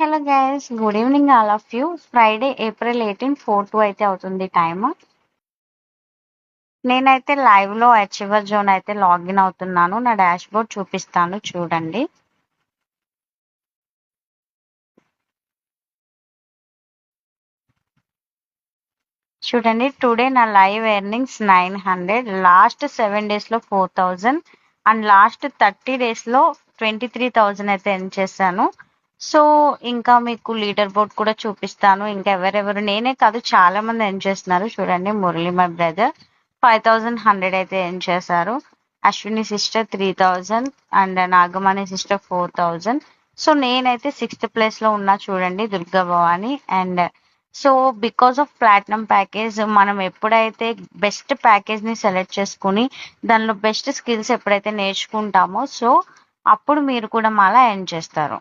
Hello guys good evening all of you Friday April eighteen four two అయితే అవుతుంది time నేనైతే లైవ్లో achiever zone అయితే లాగిన్ అవుతున్నాను. నా డాష్ బోర్డ్ చూపిస్తాను చూడండి. చూడండి టుడే నా live earnings nine hundred last seven డేస్లో four thousand and last thirty డేస్లో ట్వంటీ త్రీ థౌజండ్ అయితే ఎర్న్ చేశాను. సో ఇంకా మీకు లీడర్ బోర్డ్ కూడా చూపిస్తాను. ఇంకా ఎవరెవరు నేనే కాదు చాలా మంది ఎన్ చేస్తున్నారు. చూడండి Murali my brother five thousand hundred అయితే ఎన్ చేశారు. Ashwini sister three thousand and Nagamani sister four thousand so నేనైతే సిక్స్త్ ప్లేస్లో ఉన్నా చూడండి Durga Bhavani. And so because of platinum package మనం ఎప్పుడైతే బెస్ట్ ప్యాకేజ్ని సెలెక్ట్ చేసుకుని దానిలో బెస్ట్ స్కిల్స్ ఎప్పుడైతే నేర్చుకుంటామో సో అప్పుడు మీరు కూడా మళ్ళా ఎర్న్ చేస్తారు.